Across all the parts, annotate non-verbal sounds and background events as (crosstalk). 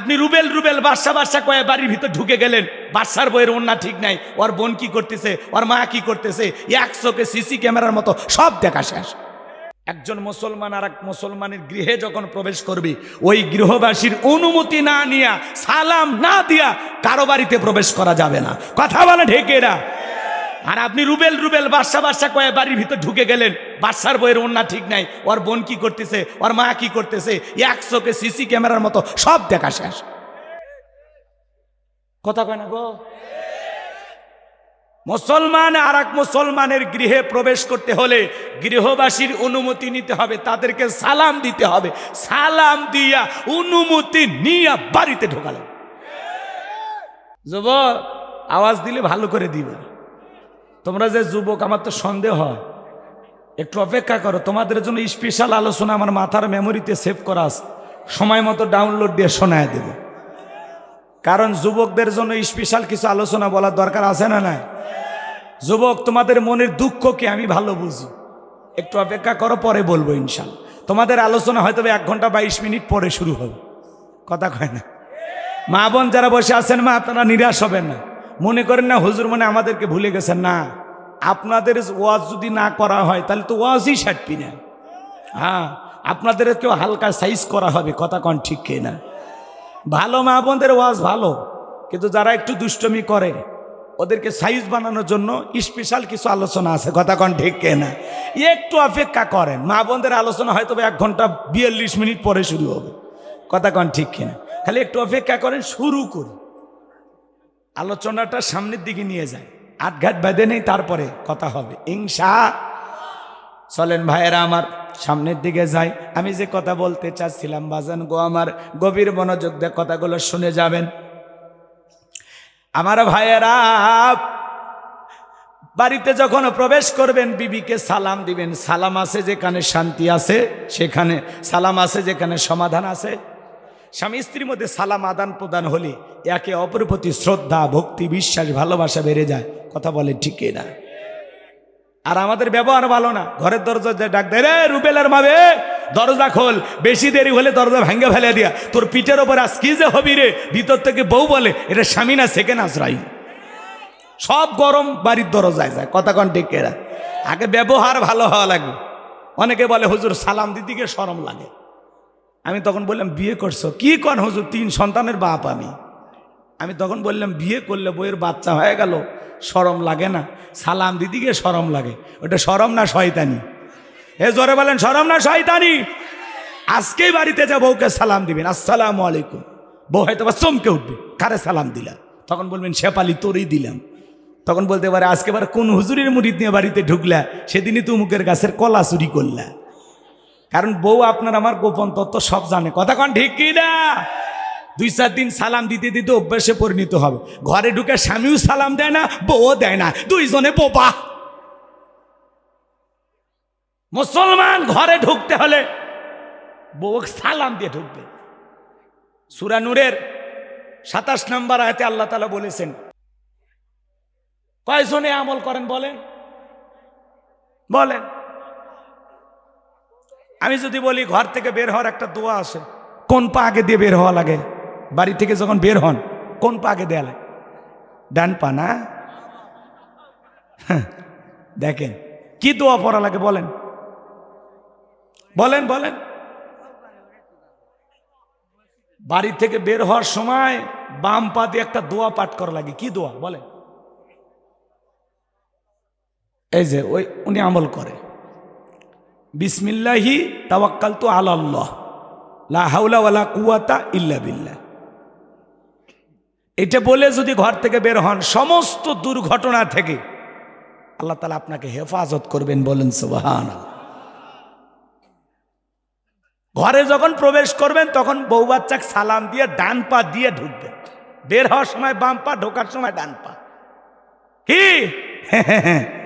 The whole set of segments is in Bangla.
আপনি রুবেল রুবেল, বাদশা বাদশা কয়ে বাড়ির ভিতর ঢুকে গেলেন। বাদশার বইয়ের অন্যা ঠিক নাই। ওর বোন কি করতেছে? ওর মা কি করতেছে? এক চোখে সিসি ক্যামেরার মতো সব দেখা শেষ। একজন মুসলমান আর এক মুসলমানের গৃহে যখন প্রবেশ করবে, ওই গৃহবাসীর অনুমতি না নিয়া, সালাম না দিয়া কারও বাড়িতে প্রবেশ করা যাবে না। কথা বলে ঢেকেরা আর আপনি রুবেল রুবেল, বাদশা বাদশা কয়ে বাড়ির ভিতর ঢুকে গেলেন। বাদশার বইয়ের অন্যা ঠিক নাই। ওর বোন কি করতেছে? ওর মা কি করতেছে? এক চোখে সিসি ক্যামেরার মতো সব দেখা শেষ। কথা কয় না গো? মুসলমান আর এক মুসলমানের গৃহে প্রবেশ করতে হলে গৃহবাসীর অনুমতি নিতে হবে, তাদেরকে সালাম দিতে হবে। সালাম দিয়া অনুমতি নিয়ে বাড়িতে ঢোকালেন। যুবক, আওয়াজ দিলে ভালো করে দিবে। তোমরা যে যুবক, আমার তো সন্দেহ হয়। একটু অপেক্ষা করো, তোমাদের জন্য স্পেশাল আলোচনা আমার মাথার মেমোরিতে সেভ করা সময় মতো ডাউনলোড দিয়ে শোনায় দেব। কারণ যুবকদের জন্য স্পেশাল কিছু আলোচনা বলার দরকার আছে না না যুবক, তোমাদের মনের দুঃখকে আমি ভালো বুঝি। একটু অপেক্ষা করো, পরে বলব ইনশাল তোমাদের আলোচনা হয়তো এক ঘণ্টা বাইশ মিনিট পরে শুরু হবে। কথা কয় না? মা বোন যারা বসে আছেন মা, আপনারা নিরাশ হবেন না। মনে করেন না, হুজুর মানে আমাদেরকে ভুলে গেছেন না? আপনাদের ওয়াজ যদি না করা হয়, তাহলে তো ওয়াজই সাটবি না। হ্যাঁ আপনাদেরকেও হালকা সাইজ করা হবে, কথা কন ঠিক কে না ভালো মা বোনদের ওয়াজ ভালো, কিন্তু যারা একটু দুষ্টমি করে, ওদেরকে সাইজ বানানোর জন্য স্পেশাল কিছু আলোচনা আছে, কথা কন ঠিক কে না একটু অপেক্ষা করেন, মা বোনদের আলোচনা হয়তো এক ঘণ্টা বিয়াল্লিশ মিনিট পরে শুরু হবে, কথা কন ঠিক কিনা? খালি একটু অপেক্ষা করেন, শুরু করি। আলোচনাটা সামনের দিকে নিয়ে যায়। আটঘাট বেঁধে নেই, তারপরে কথা হবে। ইংসা চলেন ভাইয়েরা আমার সামনের দিকে যাই। আমি যে কথা বলতে চাচ্ছিলাম, বাজান গো আমার, গভীর মনোযোগ দিয়ে কথাগুলো শুনে যাবেন। আমার ভাইয়েরা, বাড়িতে যখন প্রবেশ করবেন, বিবিকে সালাম দিবেন। সালাম আছে যেখানে শান্তি আছে, সেখানে সালাম আছে যেখানে সমাধান আছে। স্বামী স্ত্রীর মধ্যে সালাম আদান প্রদান হলে একে অপর প্রতি শ্রদ্ধা, ভক্তি, বিশ্বাস, ভালোবাসা বেড়ে যায়। কথা বলে ঠিকই না? আর আমাদের ব্যবহার ভালো না। ঘরের দরজা ডাক দেয়, রে রুবেলার মাবে দরজা খোল। বেশি দেরি হলে দরজা ভেঙে ফেলে দিয়া। তোর পিঠের ওপর আজ কি যে হবি রে, ভিতর থেকে বউ বলে, এটা স্বামী না সেকেন্ড আশ্রয়? সব গরম বাড়ির দরজায় যায়। কথা কন টেকেরা আগে ব্যবহার ভালো হওয়া লাগবে। অনেকে বলে, হুজুর, সালাম দিদিকে সরম লাগে। আমি তখন বললাম, বিয়ে করছ? কি কন হুজুর? তিন সন্তানের বাপ আমি। আমি তখন বললাম, বিয়ে করলে বইয়ের বাচ্চা হয়ে গেল, সরম লাগে না। সালাম দিদিকে সরম লাগে। ওটা সরম না শয়তানি? এ জোরে বলেন, সরম না শয়তানি? আজকেই বাড়িতে যা বউকে সালাম দিবেন, আসসালামু আলাইকুম। বউ হয়তো বা চমকে উঠবে, কারে সালাম দিলা? তখন বলবেন শেপালি তোরই দিলাম। তখন বলতে পারে, আজকে বার কোন হুজুরের মুড়িদ নিয়ে বাড়িতে ঢুকলা? সেদিনই তো মুখের গাছের কলা চুরি করলা। কারণ বউ আপনার আমার গোপন তত্ত্ব সব জানে। কথা কন ঠিক কি না? দুই চার দিন সালাম দিতে দিতে অভ্যাসে পরিণত হবে। ঘরে ঢুকে স্বামীও সালাম দেয় না, বউও দেয় না। দুইজনে বোপা মুসলমান ঘরে ঢুকতে হলে বউ সালাম দিয়ে ঢুকবে। সুরানুরের সাতাশ নম্বর আয়তে আল্লাহ তালা বলেছেন, কয়জনে আমল করেন বলেন? বলেন। আমি যদি বলি ঘর থেকে বের হওয়ার একটা দোয়া আছে কোন পা আগে দিয়ে বের হওয়া লাগে? বাড়ি থেকে যখন বের হন কোন পা আগে দেয়া লাগে? ডান পা না? হ্যাঁ, দেখেন কি দোয়া পড়া লাগে বলেন? বলেন বলেন। বাড়ি থেকে বের হওয়ার সময় বাম পা দিয়ে একটা দোয়া পাঠ করা লাগে। কি দোয়া? বলেন। এই যে ওই উনি আমল করে। বিসমিল্লাহি তাওয়াক্কাল তো আল্লাহ ওয়ালা কুয়াতা ইল্লা বিল্লাহ। এটা বলে যদি ঘর থেকে বের হন, সমস্ত দুর্ঘটনা থেকে আল্লাহ তালা আপনাকে হেফাজত করবেন বলেন সুবাহান ঘরে যখন প্রবেশ করবেন, তখন বউ বাচ্চাকে সালাম দিয়ে ডান পা দিয়ে ঢুকবেন। বের হওয়ার সময় বাম পা, ঢোকার সময় ডান পা। কি? (laughs)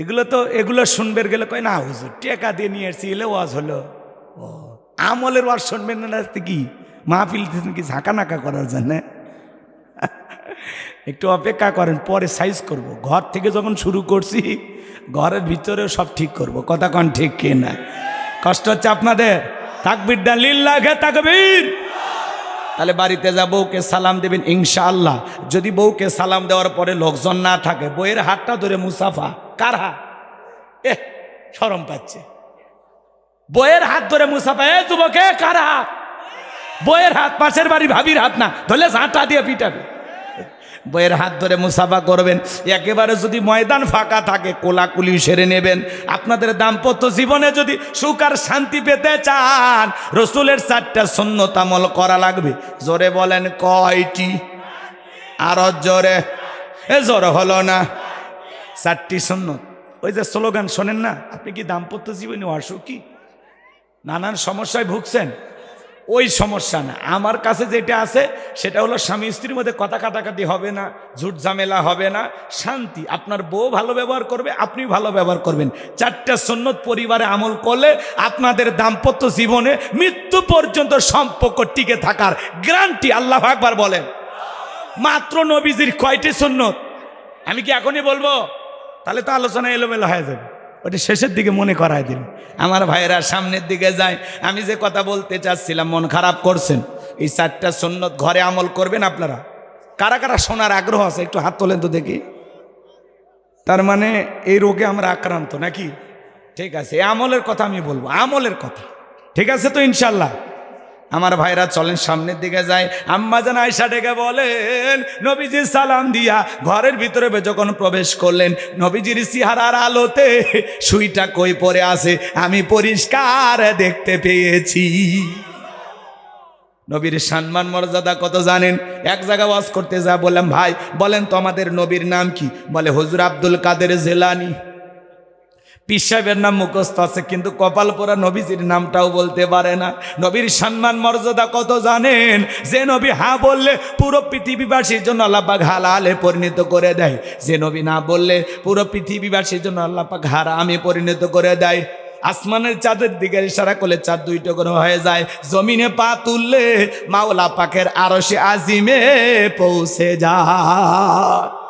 এগুলো তো এগুলো শুনবে গেলে কয়, না হুজুর, টেকা দিয়ে নিয়ে এসছি এলে ওয়াজ হলো। ও, আমলের ওয়াজ শুনবেন না রাস্তে কি? মাহফিল কি ঝাঁকা নাকা করার জন্য? একটু অপেক্ষা করেন, পরে সাইজ করব। ঘর থেকে যখন শুরু করছি, ঘরের ভিতরেও সব ঠিক করব। কথা কন ঠিক কে না? কষ্ট হচ্ছে আপনাদের? তাকবির লিল্লাহে তাকবীর। তাহলে বাড়িতে যা বউকে সালাম দেবেন, ইনশাআল্লাহ। যদি বউকে সালাম দেওয়ার পরে লোকজন না থাকে বইয়ের হাতটা ধরে মুসাফা। কার হাত এ সরম পাচ্ছে। বইয়ের হাত ধরে মুসাফা এ যুবকে কার হাত বইয়ের হাত, পাশের বাড়ি ভাবির হাত না, ধরলে ঝাঁটা দিয়ে পিটাবে। বইয়ের হাত ধরে মুসাফা করবেন, একেবারে যদি ময়দান ফাঁকা থাকে, কোলাকুলি সেরে নেবেন। আপনাদের দাম্পত্য জীবনে যদি সুখ আর শান্তি পেতে চান, রসুলের চারটা শূন্যতামল করা লাগবে। জোরে বলেন, কয়টি? আর জোরে। এ জোরে হলো না। চারটি সন্ন্যত। ওই যে স্লোগান শোনেন না? আপনি কি দাম্পত্য জীবনে অসুখী? নানান সমস্যায় ভুগছেন? ওই সমস্যা না। আমার কাছে যেটা আছে, সেটা হলো স্বামী স্ত্রীর মধ্যে কথা কাটাকাটি হবে না, ঝুট ঝামেলা হবে না, শান্তি। আপনার বউ ভালো ব্যবহার করবে, আপনি ভালো ব্যবহার করবেন। চারটা সন্ন্যত পরিবারে আমল করলে আপনাদের দাম্পত্য জীবনে মৃত্যু পর্যন্ত সম্পর্ক টিকে থাকার গ্যারান্টি আল্লাহ একবার বলেন। মাত্র নবীজির কয়টি সন্ন্যত? আমি কি এখনই বলব? তাহলে তো আলোচনা এলোমেলো হয়ে যাবে। ওটা শেষের দিকে মনে করায় দিন আমার ভাইয়েরা সামনের দিকে যায়। আমি যে কথা বলতে চাচ্ছিলাম, মন খারাপ করছেন। এই চারটা সন্ন্যত ঘরে আমল করবেন আপনারা? কারা কারা শোনার আগ্রহ আছে? একটু হাত তোলেন তো দেখি। তার মানে এই রোগে আমরা আক্রান্ত নাকি? ঠিক আছে আমলের কথা আমি বলব। আমলের কথা। ঠিক আছে তো ইনশাল্লাহ। আমার ভাইরা চলেন সামনের দিকে যায় আম্মা জান আয়সা ডেকে বলেন, নবীজি সালাম দিয়া ঘরের ভিতরে যখন প্রবেশ করলেন, নবীজির সিহারার আলোতে সুইটা কই পরে আছে আমি পরিষ্কার দেখতে পেয়েছি। নবীর সম্মান মর্যাদা কত জানেন? এক জায়গায় ওয়াজ করতে যা বললাম, ভাই, বলেন তো আমাদের নবীর নাম কি? বলে, হুজুর আব্দুল কাদের জেলানি। পীর সাহেবের নাম মুখস্থ আছে, কিন্তু কপাল পোড়া নবীজির নামটাও বলতে পারে না। নবীর সম্মান, মর্যাদা কত জানেন? যে নবী হা বললে পুরো পৃথিবীবাসীর জন্য আল্লাপাক হালালে পরিণত করে দেয়। যে নবী না বললে পুরো পৃথিবীবাসীর জন্য আল্লাপাক হারামে পরিণত করে দেয়। আসমানের চাঁদের দিকে ইশারা করলে চাঁদ দুই টুকরো হয়ে যায়। জমিনে পা তুললে মাওলা পাকের আরশে আজিমে পৌঁছে যায়।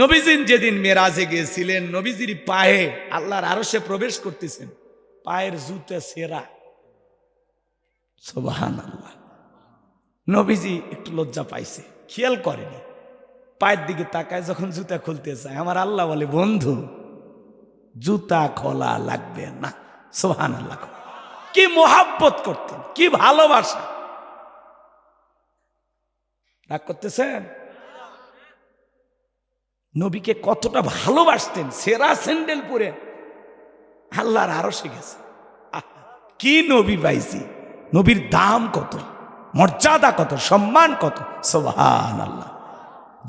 নবীজিন যেদিন মেরাজে গিয়েছিলেন, নবীজির পায়ে আল্লাহর আরও সে প্রবেশ করতেছেন। পায়ের জুতে সেরা। সোবাহান আল্লাহ নবীজি একটু লজ্জা পাইছে, খেয়াল করেনি। পায়ের দিকে তাকায় যখন জুতা খুলতে চায় আমার আল্লাহ বলে, বন্ধু, জুতা খোলা লাগবে না। সোহান আল্লাহ কি মোহাব্বত করতেন, কি ভালোবাসা। রাগ করতেছেন? নবীকে কতটা ভালোবাসতেন, সেরা স্যান্ডেল পরে আল্লাহর আরও শিখেছে কি নবী পাইছি? নবীর দাম কত? মর্যাদা কত? সম্মান কত? সোভান আল্লাহ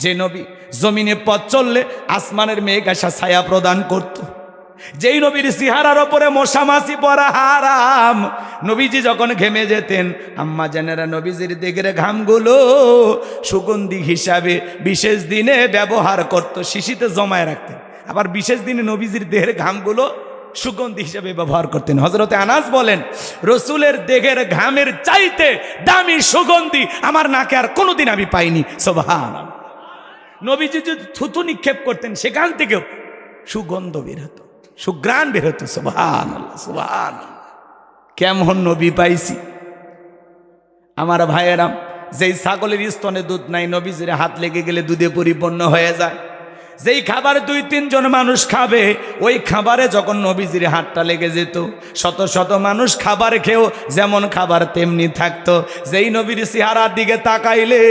যে নবী জমিনে পথ চললে আসমানের মেঘ আসা ছায়া প্রদান করত। যেই নবীর সিহারার ওপরে মশামাছি পরা হারাম। নবীজি যখন ঘেমে যেতেন, আম্মা জানেরা নবীজির দিকের ঘামগুলো সুগন্ধি হিসাবে বিশেষ দিনে ব্যবহার করত, শিশিতে জমায় রাখতেন। আবার বিশেষ দিনে নবীজির দেহের ঘামগুলো সুগন্ধি হিসাবে ব্যবহার করতেন। হজরতে আনাস বলেন, রসুলের দেহের ঘামের চাইতে দামি সুগন্ধি আমার নাকে আর কোনোদিন আমি পাইনি। সোভান নবীজি যদি থুতু নিক্ষেপ করতেন, সেখান থেকেও সুগন্ধ বের হতো। সুগ্রাণ বের হতো সোভান সোভান কেমন নবী পাইছি। আমার ভাইয়েরাম, যেই ছাগলের স্তনে দুধ নাই, নবীজির হাত লেগে গেলে দুধে পরিপূর্ণ হয়ে যায়। যেই খাবার দুই, তিনজন মানুষ খাবে, ওই খাবারে যখন নবীজির হাতটা লেগে যেত, শত শত মানুষ খাবার খেয়েও যেমন খাবার তেমনি থাকতো। যেই নবীর সিহারার দিকে তাকাইলে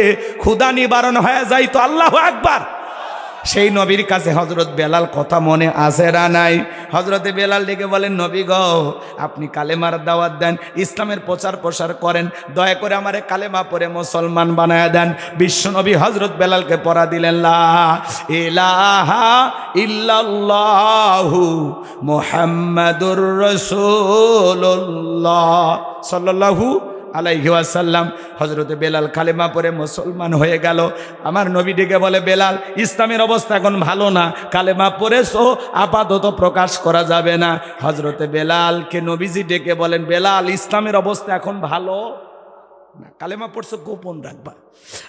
ক্ষুদা নিবারণ হয়ে যাইতো, আল্লাহ একবার সেই নবীর কাছে হজরত বেলাল কথা মনে আসে না নাই? হজরতে বেলাল ডেকে বলেন, নবী গ, আপনি কালেমার দাওয়াত দেন, ইসলামের প্রচার প্রসার করেন, দয়া করে আমারে কালেমা পরে মুসলমান বানায় দেন। বিশ্ব নবী হজরত বেলালকে পড়া দিলেন ইলাহা ইল্লাল্লাহু মুহাম্মাদুর রাসূলুল্লাহ। সাল্লাল্লাহু আলাইহি ওয়াসাল্লাম হজরতে বেলাল কালেমা পরে মুসলমান হয়ে গেল। আমার নবী ডেকে বলে, বেলাল, ইসলামের অবস্থা এখন ভালো না। কালেমা পড়েছো, আপাতত প্রকাশ করা যাবে না। হজরতে বেলালকে নবীজি ডেকে বলেন, বেলাল, ইসলামের অবস্থা এখন ভালো না। কালেমা পড়ছো, গোপন রাখবা।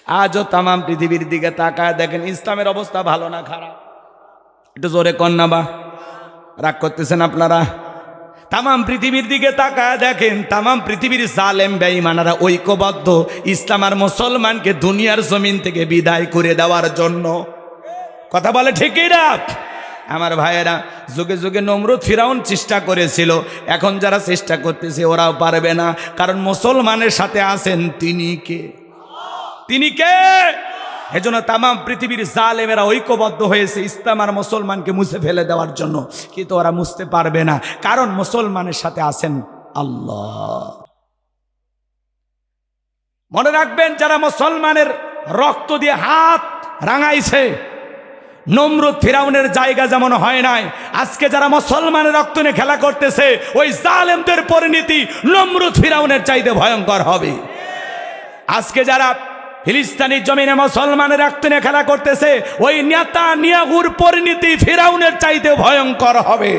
আজও তামাম পৃথিবীর দিকে তাকায় দেখেন, ইসলামের অবস্থা ভালো না, খারাপ। একটু জোরে কন্যা বা? রাগ করতেছেন আপনারা? তামাম পৃথিবীর দিকে তাকায় দেখেন, তামাম পৃথিবীর জালেম বেঈমানারা ঐক্যবদ্ধ ইসলাম আর মুসলমানকে দুনিয়ার জমিন থেকে বিদায় করে দেওয়ার জন্য। কথা বলে ঠিকই না? আমার ভাইয়েরা, যুগে যুগে নমরুদ ফিরাউন চেষ্টা করেছিল, এখন যারা চেষ্টা করতেছে ওরাও পারবে না, কারণ মুসলমানের সাথে আছেন তিনি কে? তিনি কে? এজন্য তামাম পৃথিবীর জালেমেরা ঐক্যবদ্ধ হয়েছে ইসলাম আর মুসলমানকে মুছে ফেলে দেওয়ার জন্য। কিন্তু ওরা মুছতে পারবে না। কারণ মুসলমানের সাথে আছেন আল্লাহ। মনে রাখবেন, যারা মুসলমানের রক্ত দিয়ে হাত রাঙাইছে, নমরুদ ফিরাউনের জায়গা যেমন হয় নাই, আজকে যারা মুসলমানের রক্ত নিয়ে খেলা করতেছে, ওই জালেমদের পরিণতি নমরুদ ফিরাউনের চাইতে ভয়ঙ্কর হবে। আজকে যারা ফিলিস্তানি জমিনে মুসলমানের রক্ত নিয়ে খেলা করতেছে, ওই নেতা নিয়াগুর পরিণতি ফিরাউনের চাইতে ভয়ঙ্কর হবে।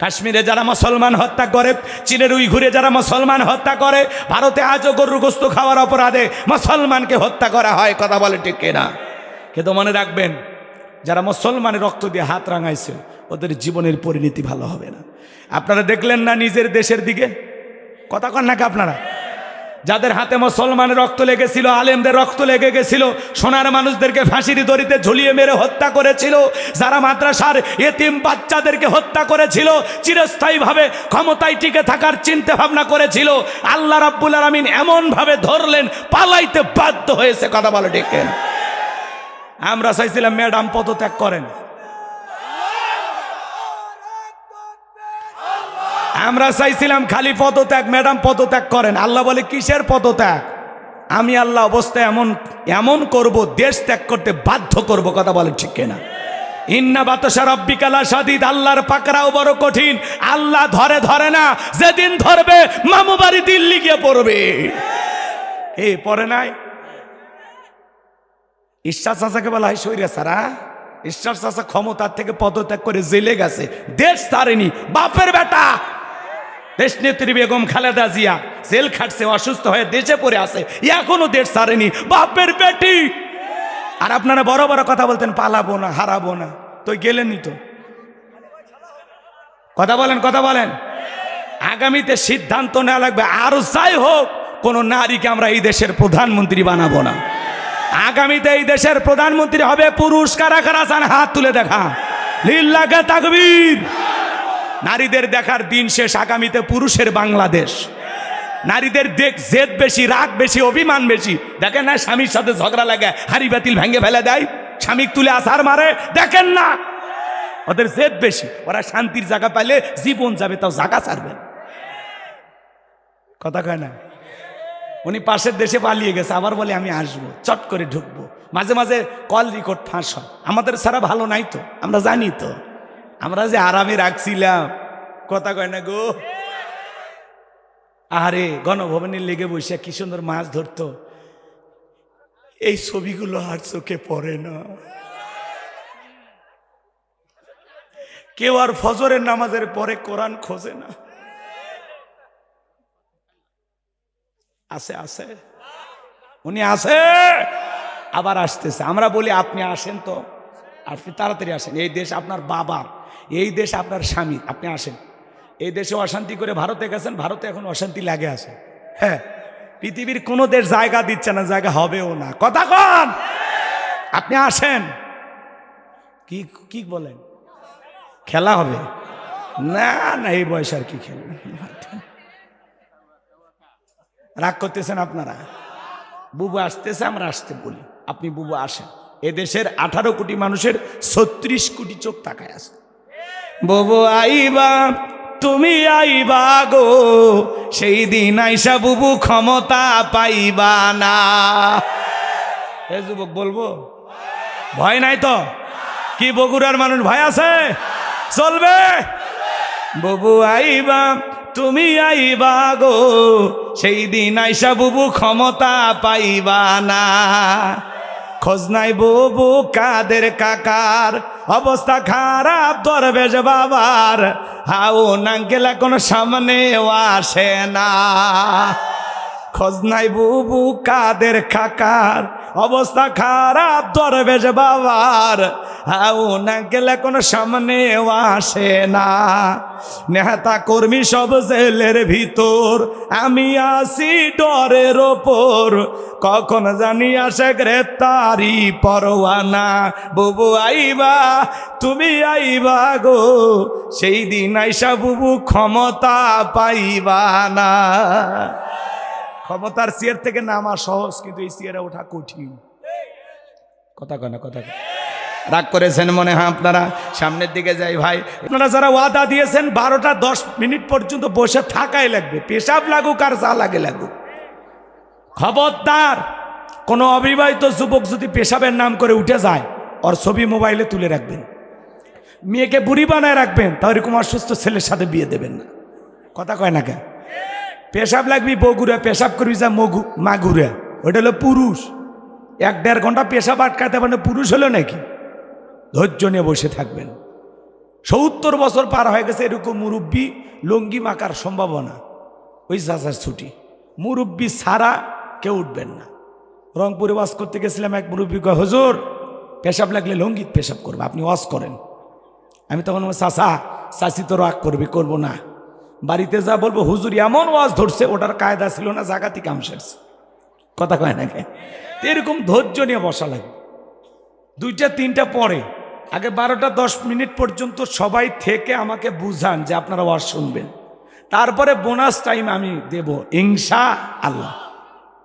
কাশ্মীরে যারা মুসলমান হত্যা করে, চীনের উইঘুরে যারা মুসলমান হত্যা করে, ভারতে আজও গরুর গোস্ত খাওয়ার অপরাধে মুসলমানকে হত্যা করা হয়, কথা বলে ঠিক না কিন্তু মনে রাখবেন, যারা মুসলমানের রক্ত দিয়ে হাত রাঙাইছে, ওদের জীবনের পরিণতি ভালো হবে না। আপনারা দেখলেন না নিজের দেশের দিকে? কথা কন নাকি আপনারা? যাদের হাতে মুসলমানের রক্ত লেগেছিল, আলেমদের রক্ত লেগে গেছিল, সোনার মানুষদেরকে ফাঁসির দড়িতে ঝুলিয়ে মেরে হত্যা করেছিল, যারা মাদ্রাসার এতিম বাচ্চাদেরকে হত্যা করেছিল, চিরস্থায়ীভাবে ক্ষমতায় টিকে থাকার চিন্তা ভাবনা করেছিল, আল্লাহ রাব্বুল আলমিন এমনভাবে ধরলেন, পালাইতে বাধ্য হয়েছে। কথা বলো ডেকেন আমরা চাইছিলাম ম্যাডাম পদত্যাগ করেন। আমরা চাইছিলাম খালি পদত্যাগ, ম্যাডাম পদত্যাগ করেন। আল্লাহ বলে, কিসের পদত্যাগ? আমি আল্লাহ অবস্থায় এমন এমন করব, দেশ ত্যাগ করতে বাধ্য করব, কথা বলে ঠিক কিনা? ইন্না বাতাসা রব্বিকালা সাদিদ আল্লাহর পাকড়াও বড় কঠিন। আল্লাহ ধরে ধরে না, যেদিন ধরবে, মামু বাড়ি দিল্লি গিয়ে পড়বে। এই পড়ে নাই? ঈশ্বর চাচাকে বলা হয় সৈরা সারা ঈশ্বর চাচা ক্ষমতার থেকে পদত্যাগ করে জেলে গেছে। দেশ ছাড়েনি, বাপের বেটা। দেশ নেত্রী বেগম খালেদা জিয়া জেল খাটছে, অসুস্থ হয়ে দেশে পড়ে আছে। এখনও দেশ ছাড়েনি। বাপের বেটি আর আপনারা বড় বড় কথা বলতেন, পালাবো না, হারাবো না। তো গেলেনই তো। কথা বলেন কথা বলেন। আগামীতে সিদ্ধান্ত নেওয়া লাগবে। আর যাই হোক, কোনো নারীকে আমরা এই দেশের প্রধানমন্ত্রী বানাবো না। আগামীতে এই দেশের প্রধানমন্ত্রী হবে পুরুষ। কারা কারা? হাত তুলে দেখা। লিল্লাকে তাকবীর। নারীদের দেখার দিন শেষ, আগামীতে পুরুষের বাংলাদেশ। নারীদের দেখ, জেদ বেশি, রাগ বেশি, অভিমান বেশি। দেখেন না স্বামীর সাথে ঝগড়া লাগে, হাড়ি বাতিল ভেঙে ফেলে দেয় স্বামী তুলে আসার মারে, দেখেন না। ওদের জেদ বেশি, ওরা শান্তির জায়গা পাইলে জীবন যাবে, তাও জায়গা ছাড়বে। কথা কয় না? উনি পাশের দেশে পালিয়ে গেছে, আবার বলে আমি আসব, চট করে ঢুকবো। মাঝে মাঝে কল রেকর্ড ফাঁস হয়। আমাদের ছাড়া ভালো নাই তো, আমরা জানি তো। আমরা যে আরামে রাখছিলাম। কথা কয় না গো? আরে গণভবনের লেগে বসে কি সুন্দর মাছ ধরতো। এই ছবিগুলো আর চোখে পড়ে না। কেউ আর ফজরের নামাজের পরে কোরআন খোঁজে না। আছে আছে। উনি আছে। আবার আসতেছে। আমরা বলি, আপনি আসেন তো। আপনি তাড়াতাড়ি আসেন। এই দেশ আপনার বাবার, এই দেশ আপনার স্বামীর। আপনি আসেন। এই দেশে অশান্তি করে ভারতে গেছেন, ভারতে এখন অশান্তি লাগে আছে। হ্যাঁ পৃথিবীর কোনো দেশ জায়গা দিচ্ছে না, জায়গা হবেও না। কথা কন! আপনি আসেন। কি কি বলেন? খেলা হবে? না না, এই বয়স আর কি খেলবে? রাগ করতেছেন আপনারা? বুবু আসতেছে, আমরা আসতে বলি। আপনি বুবু আসেন। এদেশের আঠারো কোটি মানুষের ছত্রিশ কোটি চোখ তাকায় আছে। বুবু আইবা তুমি আইবা গো সেই দিন আইসা বুবু ক্ষমতা পাইবা না। এ যুবক বলব? ভয় নাই তো? কি বগুড়ার মানুষ ভয় আছে? চলবে? বুবু আইবা তুমি আইবা গো সেই দিন আইসা বুবু ক্ষমতা পাইবা না। খোঁজ নাই বুবু কাদের কাকার? অবস্থা খারাপ, দরবেশ বাবার। হাউ নাঙ্গেলা কোনো সামনে আসে না। খোঁজ নাই বুবু কাদের খাকার অবস্থা খারাপ দরবেশ বাবার। না গেলে কোনো সামনে আসে না। নেহাতা কর্মী সব জেলের ভিতর, আমি আসি ডরের ওপর। কখন জানি আসে গ্রেপ্তারি পরোয়ানা। বুবু আইবা, তুমি আইবা গো। সেই দিন আইসা বুবু ক্ষমতা পাইবা না। ক্ষমতার চেয়ার থেকে নামা সহজ কিন্তু এই চেয়ারে ওঠা কঠিন। কথা কয় না কথা। রাগ করেছেন মনে হয় আপনারা? সামনের দিকে যাই ভাই। আপনারা যারা ওয়াদা দিয়েছেন বারোটা দশ মিনিট পর্যন্ত বসে থাকাই লাগবে। পেশাব লাগুক আর যা লাগে লাগুক। খবরদার কোনো অবিবাহিত যুবক যদি পেশাবের নাম করে উঠে যায় ওর ছবি মোবাইলে তুলে রাখবেন। মেয়েকে বুড়ি বানায় রাখবেন তাও এরকম অসুস্থ ছেলের সাথে বিয়ে দেবেন না। কথা কয় না কেন? পেশাব লাগবি বগুড়া পেশাব করবি যা মগু মাগুরা ওটা হলো পুরুষ। এক দেড় ঘণ্টা পেশাব আটকাতে পারে পুরুষ হলো নাকি? ধৈর্য নিয়ে বসে থাকবেন। সত্তর বছর পার হয়ে গেছে এরকম মুরব্বী লঙ্গি মাকার সম্ভাবনা। ওই চাচার ছুটি। মুরব্বী ছাড়া কেউ উঠবেন না। রংপুরে ওয়াজ করতে গেছিলাম এক মুরব্বী, কয়, হজুর, পেশাব লাগলে লঙ্গিত পেশাব করবে, আপনি ওয়াজ করেন। আমি তখন চাচা, চাচি তো রাগ করবি, করব না। বাড়িতে যা বলব, হুজুর এমন ওয়াজ ধরছে, ওটার কায়দা ছিল না, জাগাতি কাম কথা কয় না কে? এরকম ধৈর্য নিয়ে বসা লাগে দুইটা, তিনটা পরে, আগে বারোটা, দশ মিনিট পর্যন্ত সবাই থেকে আমাকে বুঝান যে আপনারা ওয়াজ শুনবেন। তারপরে বোনাস টাইম আমি দেব ইংসা আল্লাহ।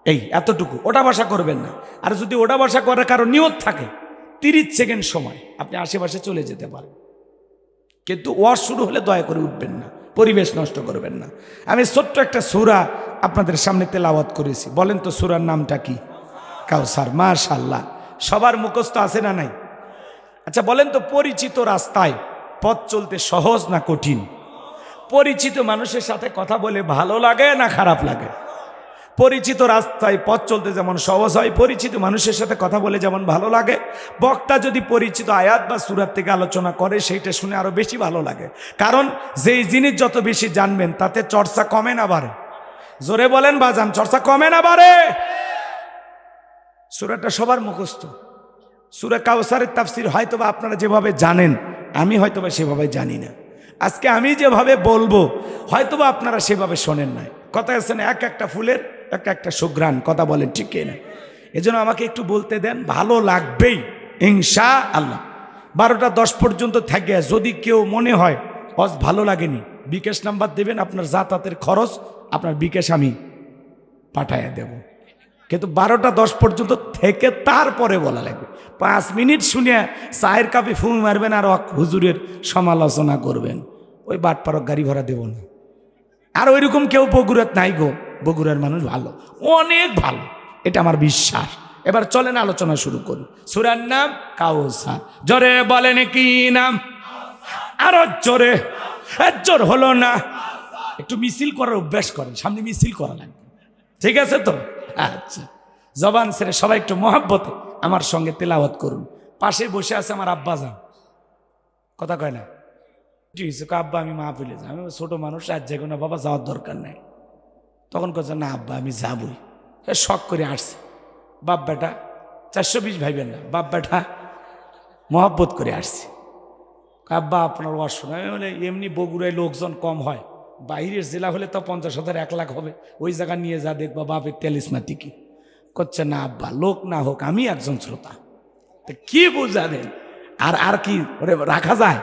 এই, এতটুকু। ওটা বাসা করবেন না। আর যদি ওটা বাসা করার কারও নিয়ত থাকে, তিরিশ সেকেন্ড সময়, আপনি আশেপাশে চলে যেতে পারেন। কিন্তু ওয়াজ শুরু হলে দয়া করে উঠবেন না। পরিবেশ নষ্ট করবেন না। আমি ছোট্ট একটা সুরা আপনাদের সামনে তেলাওয়াত করেছি। বলেন তো সুরার নামটা কি? কাউসার। মাশাল্লাহ সবার মুখস্থ আছে না নাই? আচ্ছা বলেন তো পরিচিত রাস্তায় পথ চলতে সহজ না কঠিন? পরিচিত মানুষের সাথে কথা বলে ভালো লাগে না খারাপ লাগে? পরিচিত রাস্তায় পথ চলতে যেমন সহজ হয়, পরিচিত মানুষের সাথে কথা বলে যেমন ভালো লাগে। বক্তা যদি পরিচিত আয়াত বা সুরাত থেকে আলোচনা করে, সেইটা শুনে আরও বেশি ভালো লাগে। কারণ যেই জিনিস যত বেশি জানবেন, তাতে চর্চা কমে না বাড়ে। জোরে বলেন বা বাজান, চর্চা কমে না বাড়ে। সুরাটা সবার মুখস্থ। সুরা কাউসারের তাফসির হয়তোবা আপনারা যেভাবে জানেন, আমি হয়তোবা সেভাবে জানি না। আজকে আমি যেভাবে বলব, হয়তোবা আপনারা সেভাবে শোনেন নাই। কথা আছে না এক একটা ফুলের এক একটা সুঘ্রাণ, কথা বলেন ঠিক না এজন্য আমাকে একটু বলতে দেন, ভালো লাগবেই ইনশা আল্লাহ বারোটা দশ পর্যন্ত থাকে, যদি কেউ মনে হয়, অজ ভালো লাগেনি, বিকাশ নাম্বার দেবেন, আপনার যাতায়াতের খরচ, আপনার বিকাশ আমি পাঠাইয়া দেব। কিন্তু বারোটা দশ পর্যন্ত থেকে তারপরে বলা লাগবে। পাঁচ মিনিট শুনে চায়ের কাপে ফুমি মারবেন আর অক হুজুরের সমালোচনা করবেন। ওই বাটপারক গাড়ি ভাড়া দেব না। আর ওইরকম কেউ বগুড়াত নাই গো। বগুড়ার মানুষ ভালো, অনেক ভালো, এটা আমার বিশ্বাস। এবার চলেন আলোচনা শুরু করি। সুরার নাম কাউসা জোরে বলেন কি নাম? আরও জোরে জোর হলো না। একটু মিছিল করার অভ্যাস করেন, সামনে মিছিল করা লাগবে। ঠিক আছে তো? আচ্ছা জবান ছেড়ে সবাই একটু মহাব্বতে আমার সঙ্গে তেলাওয়াত করুন। পাশে বসে আছে আমার আব্বা যান। কথা কয় না? আব্বা, আমি মা ফেলে যাই। আমি ছোট মানুষ আর যে কোনো বাবা, যাওয়ার দরকার নাই। তখন কথা না আব্বা, আমি যাবই। এ শখ করে আসছে। বাপ বেটা চারশো বিশ ভাইবেন না বাপ বেটা মহব্বত করে আসছে। আব্বা, আপনার আমি বলে, এমনি বগুড়ায় লোকজন কম হয়, বাইরের জেলা হলে তো পঞ্চাশ হাজার এক লাখ হবে। ওই জায়গা নিয়ে যা, দেখবা বাপের তেলিসমাতি কি করছে না আব্বা, লোক না হোক, আমি একজন শ্রোতা। তো কি বুঝাবেন? আর আর কি রাখা যায়?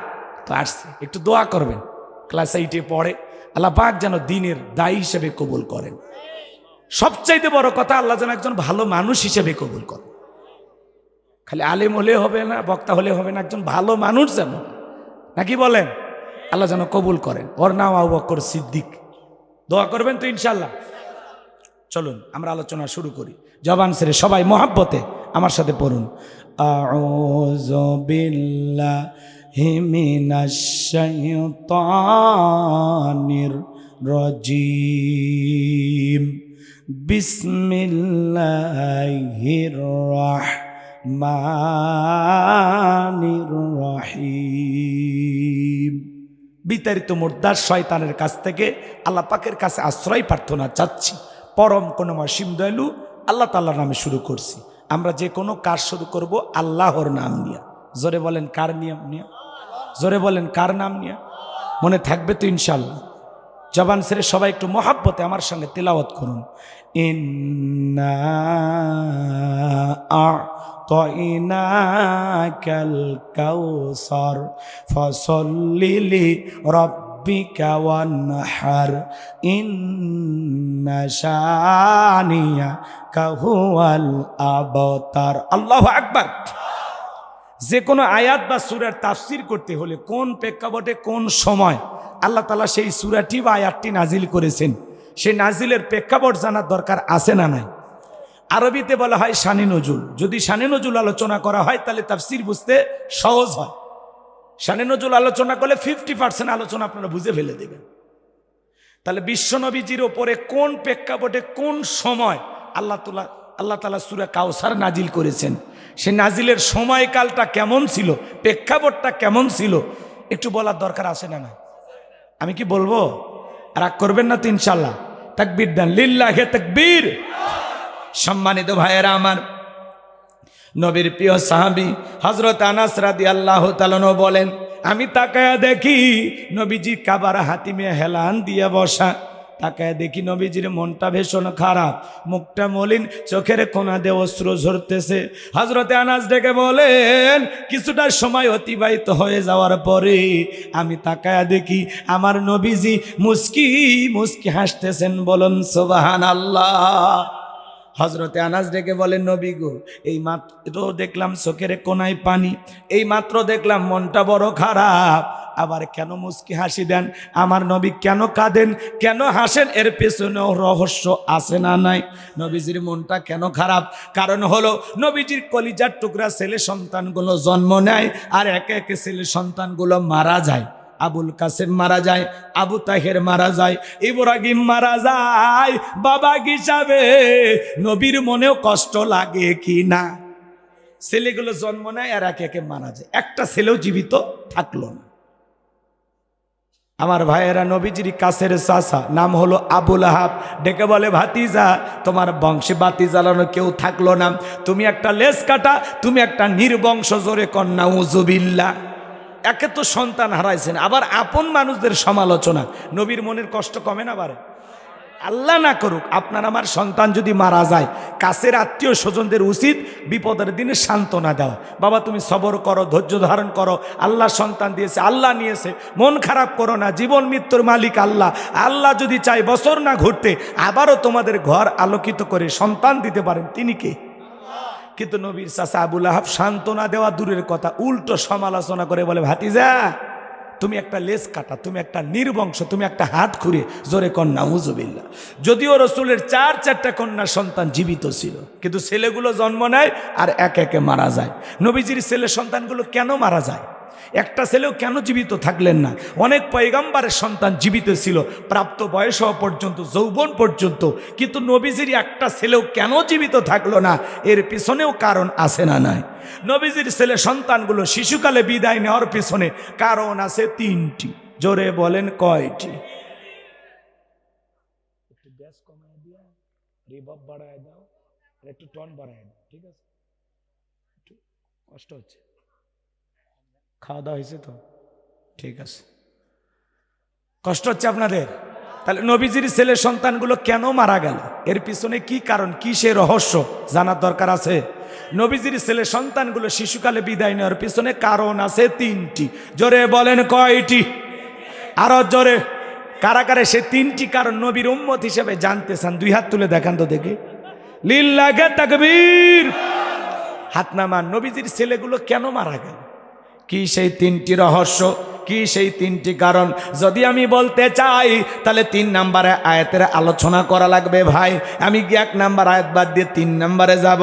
তো আসছে, একটু দোয়া করবেন। ক্লাস এইটে পড়ে। আল্লাহ পাক যেন দিনের দায়ী হিসেবে কবুল করেন। সবচাইতে বড় কথা আল্লাহ যেন একজন ভালো মানুষ হিসেবে কবুল করেন। খালি আলেম হলে হবে না, বক্তা হলে হবে না, একজন ভালো মানুষ যেন। নাকি বলেন? আল্লাহ যেন কবুল করেন। ওর নাম আবু বকর সিদ্দিক। দোয়া করবেন তো ইনশাল্লাহ চলুন, আমরা আলোচনা শুরু করি। জবান সেরে সবাই মহাব্বতে আমার সাথে পড়ুন। আউযু শাইতানির রাজিম। বিসমিল্লাহির রাহমানির রহিম। বিতাড়িত মুর্দার শয়তানের কাছ থেকে আল্লাহ পাকের কাছে আশ্রয় প্রার্থনা চাচ্ছি। পরম কোনো মসিম দয়ালু আল্লাহ তাল্লাহর নামে শুরু করছি। আমরা যে কোনো কাজ শুরু করব আল্লাহর নাম নিয়ে। জোরে বলেন, কার নিয়ম নিয়ে? জোরে বলেন, কার নাম নিয়ে? মনে থাকবে তো ইনশাল্লাহ জবান সেরে সবাই একটু মহাব্বতে আমার সঙ্গে তেলাওয়াত করুন। আ'তাইনাকাল কাউসার ফসল্লিলি রব্বিকা ওয়ানহার। ইন্না শানিয়াকা হুয়াল আবতার। আল্লাহু আকবার। যে কোনো আয়াত বা সুরার তাফসির করতে হলে কোন প্রেক্ষাপটে কোন সময় আল্লাহ তালা সেই সুরাটি বা আয়াতটি নাজিল করেছেন, সেই নাজিলের প্রেক্ষাপট জানার দরকার আছে না নাই? আরবিতে বলা হয় শানি নজুল। যদি শানি নজুল আলোচনা করা হয়, তাহলে তাফসির বুঝতে সহজ হয়। শানি নজুল আলোচনা করলে ফিফটি পার্সেন্ট আলোচনা আপনারা বুঝে ফেলে দেবেন। তাহলে বিশ্বনবীজির ওপরে কোন প্রেক্ষাপটে কোন সময় আল্লাহ তুলা আল্লাহ তালা সুরা কাউসার নাজিল করেছেন। সে নাজিলের সময়কালটা কেমন ছিল, প্রেক্ষাপটটা কেমন ছিল, একটু বলার দরকার আছে না না আমি কি বলব? রাগ করবেন না তো ইনশাল্লাহ তাকবীর দেন, লিল্লাহে তাকবীর। সম্মানিত ভাইয়েরা আমার নবীর প্রিয় সাহাবি হজরত আনাস রাদি আল্লাহ তালনও বলেন, আমি তাকায়া দেখি নবীজি কাবার হাতিমে হেলান দিয়ে বসা। তাকায় দেখি নবীজির মনটা ভীষণ খারাপ। মুখটা মলিন, চোখের কোনা দে অস্ত্র ঝরতেছে। হজরতে আনাজ ডেকে বলেন, কিছুটা সময় অতিবাহিত হয়ে যাওয়ার পরে আমি তাকায় দেখি আমার নবীজি মুস্কি মুস্কি হাসতেছেন বলুন সোবাহান আল্লাহ হজরতে আনাজ ডেকে বলেন নবী গো, এই মাত্র দেখলাম চোখের কোনায় পানি, এই মাত্র দেখলাম মনটা বড় খারাপ। আবার কেন মুস্কি হাসি দেন? আমার নবী কেন কাঁদেন? কেন হাসেন? এর পেছনেও রহস্য আছে না নাই? নবীজির মনটা কেন খারাপ? কারণ হলো, নবীজির কলিজার টুকরা ছেলে সন্তানগুলো জন্ম নেয় আর একে একে ছেলে সন্তানগুলো মারা যায়। আবুল কাসেম মারা যায়, আবু তাহের মারা যায়, ইব্রাহিম মারা যায়, বাবা হিসাবে নবীর মনেও কষ্ট লাগে কি না? ছেলেগুলো জন্ম নেয় আর একে একে মারা যায়। একটা ছেলেও জীবিত থাকল না। আমার ভাইয়েরা, নবীজির কাছের চাষা নাম হলো আবুল আহাব। ডেকে বলে, ভাতিজা, তোমার বংশে বাতি জ্বালানো কেউ থাকল না। তুমি একটা লেস কাটা, তুমি একটা নির্বংশ জোরে কন্যা উজুবিল্লা একে তো সন্তান হারাইছেন, আবার আপন মানুষদের সমালোচনা। নবীর মনের কষ্ট কমে না বারে? আল্লাহ না করুক, আপনার আমার সন্তান যদি মারা যায়, কাছের আত্মীয় স্বজনদের উচিত বিপদের দিনে সান্ত্বনা দেওয়া। বাবা, তুমি সবর করো, ধৈর্য ধারণ করো, আল্লাহ সন্তান দিয়েছে, আল্লাহ নিয়েছে। মন খারাপ করো না, জীবন মৃত্যুর মালিক আল্লাহ। আল্লাহ যদি চাই বছর না ঘুরতে, আবারও তোমাদের ঘর আলোকিত করে সন্তান দিতে পারেন। তিনি কে? কিন্তু নবীর চাষা আবুল আহাব সান্ত্বনা দেওয়া দূরের কথা, উল্টো সমালোচনা করে বলে, ভাতিজা, তুমি একটা লেস কাটা, তুমি একটা নির্বংশ, তুমি একটা হাত খুঁড়ে জোরে কন্যা হুজুবিল্লা যদিও রসুলের চার, চারটা কন্যা সন্তান জীবিত ছিল, কিন্তু ছেলেগুলো জন্ম নেয় আর এক একে মারা যায়। নবীজির ছেলে সন্তানগুলো কেন মারা যায়? একটা ছেলেও কেন জীবিত থাকলেন না? অনেক পয়গাম্বারের সন্তান জীবিত ছিল, প্রাপ্ত বয়স হওয়া পর্যন্ত, যৌবন পর্যন্ত, কিন্তু নবীজির একটা ছেলেও কেন জীবিত থাকল না? এর পিছনেও কারণ আছে না নাই। নবীজির ছেলে সন্তানগুলো শিশুকালে বিদায় নেওয়ার পিছনে কারণ আছে তিনটি। জোরে বলেন কয়টি? একটু বাড়ায় দাও একটু টন বাড়ায় ঠিক আছে? কষ্ট হচ্ছে। খাওয়া দাওয়া হয়েছে তো? ঠিক আছে। কষ্ট হচ্ছে আপনাদের? তাহলে নবীজির ছেলে সন্তানগুলো কেন মারা গেল? এর পিছনে কি কারণ কি সে রহস্য জানার দরকার আছে? নবীজির ছেলে সন্তানগুলো শিশুকালে বিদায় নেওয়ার পিছনে কারণ আছে তিনটি। জোরে বলেন কয়টি? আরও জোরে। কারাগারে সে তিনটি কারণ নবীর উম্মত হিসেবে জানতে চান। দুই হাত তুলে দেখান তো দেখি। লিল্লাগে তাকবীর। হাত নামান, নবীজির ছেলেগুলো কেন মারা গেল? কি সেই তিনটি রহস্য? কি সেই তিনটি কারণ? যদি আমি বলতে চাই, তাহলে তিন নাম্বারে আয়াতের আলোচনা করা লাগবে ভাই। আমি কি এক নাম্বার আয়াত বাদ দিয়ে তিন নাম্বারে যাব?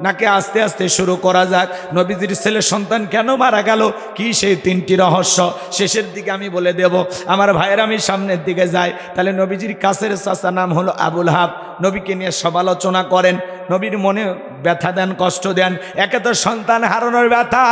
নাকি আস্তে আস্তে শুরু করা যাক? নবীজির ছেলে সন্তান কেন মারা গেল? কি সেই তিনটি রহস্য? শেষের দিকে আমি বলে দেব, আমার ভাইয়ের আমি সামনের দিকে যাই। তাহলে নবীজির কাছের চাচা নাম হলো আবুল হাব। নবীকে নিয়ে সমালোচনা করেন। নবীর মনে ব্যথা দেন, কষ্ট দেন। একে তো সন্তান হারানোর ব্যথা।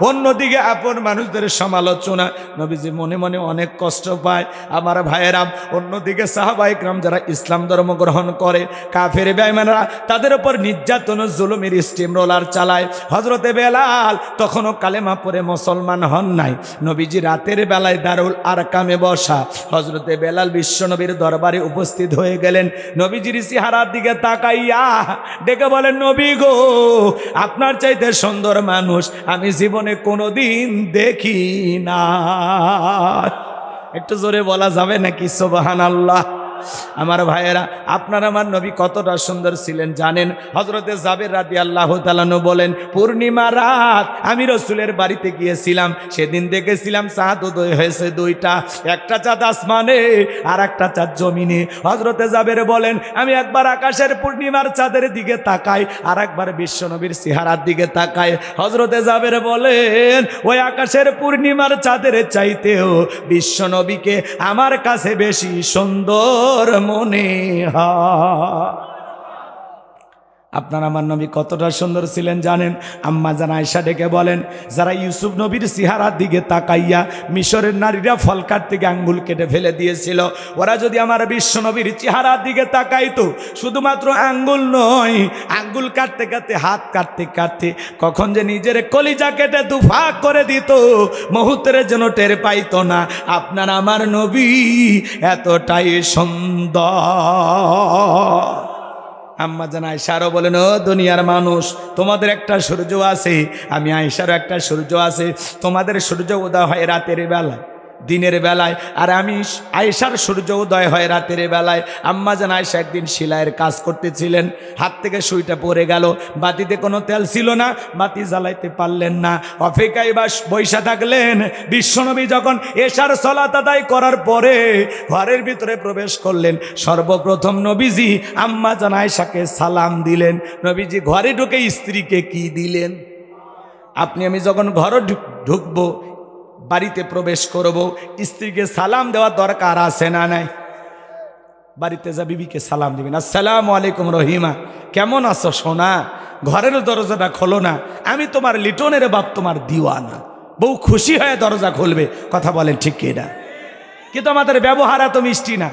অন্যদিকে আপন মানুষদের সমালোচনা। নবীজি মনে মনে অনেক কষ্ট পায়। আমার ভাইয়েরাম অন্যদিকে সাহাবাইকরাম যারা ইসলাম ধর্ম গ্রহণ করে, কাফের বেঈমানরা, তাদের উপর নির্যাতন জুলুমের স্টিম রোলার চালায়। হজরতে বেলাল তখনও কালেমা পরে মুসলমান হন নাই। নবীজি রাতের বেলায় দারুল আর কামে বসা। হজরতে বেলাল বিশ্বনবীর দরবারে উপস্থিত হয়ে গেলেন। নবীজির চেহারার দিকে তাকাইয়া ডেকে বলেন, নবী গো। আপনার চাইতে সুন্দর মানুষ আমি জীবনে কোনোদিন দেখি না। একটু জোরে বলা যাবে নাকি? সোবাহান আল্লাহ আমার ভাইয়েরা, আপনার আমার নবী কতটা সুন্দর ছিলেন জানেন? হজরতে জাবের রাতি আল্লাহ তালানু বলেন পূর্ণিমা রাত, আমি রসুলের বাড়িতে গিয়েছিলাম। সেদিন দেখেছিলাম চাঁদ উদয় হয়েছে দুইটা। একটা চাঁদ আসমানে আর একটা চাঁদ জমিনে। হজরতে জাবের বলেন, আমি একবার আকাশের পূর্ণিমার চাঁদের দিকে তাকাই আর একবার বিশ্বনবীর চেহারার দিকে তাকাই। হজরতে জাবের বলেন, ওই আকাশের পূর্ণিমার চাঁদের চাইতেও বিশ্বনবীকে আমার কাছে বেশি সুন্দর। মনে হয়। আপনার আমার নবী কতটা সুন্দর ছিলেন জানেন? আম্মা জান আয়সা ডেকে বলেন, যারা ইউসুফ নবীর সিহারার দিকে তাকাইয়া মিশরের নারীরা ফল কাটতে গিয়ে আঙ্গুল কেটে ফেলে দিয়েছিল, ওরা যদি আমার বিশ্ব নবীর চেহারার দিকে তাকাইতো, শুধুমাত্র আঙ্গুল নয়, আঙ্গুল কাটতে কাটতে, হাত কাটতে কাটতে, কখন যে নিজের কলিজা কেটে দুফাক করে দিত, মুহূর্তের যেন টের পাইতো না, আপনার আমার নবী এতটাই সুন্দর। আম্মা জান আয়সারও বলেন, ও দুনিয়ার মানুষ, তোমাদের একটা সূর্য আছে। আমি আয়সারও একটা সূর্য আছে। তোমাদের সূর্য উদয় হয় রাতের বেলায়। দিনের বেলায়। আর আমি আয়েশার সূর্য উদয় হয় রাতের বেলায়। আম্মা জান আয়সা একদিন সেলাইয়ের কাজ করতেছিলেন। হাত থেকে সুইটা পড়ে গেল। বাতিতে কোনো তেল ছিল না। বাতি জ্বালাইতে পারলেন না। অপেক্ষায় বা বৈশা থাকলেন। বিশ্বনবী যখন এশার সলাত আদায় করার পরে ঘরের ভিতরে প্রবেশ করলেন। সর্বপ্রথম নবীজি আম্মা জান আয়সাকে সালাম দিলেন। নবীজি ঘরে ঢুকে স্ত্রীকে কি দিলেন? আপনি আমি যখন ঘরে ঢুক- ঢুকবো বাড়িতে প্রবেশ করব। স্ত্রীকে সালাম দেওয়ার দরকার আছে না নাই? বাড়িতে যা বিবিকে সালাম দিবেন। আসসালাম আলাইকুম রহিমা, কেমন আছো সোনা? ঘরের দরজাটা খোলো না। আমি তোমার লিটনের বাপ, তোমার দিওয়ানা। বউ খুশি হয়ে দরজা খুলবে। কথা বলেন ঠিক কিনা? কিন্তু আমাদের ব্যবহার এত মিষ্টি না।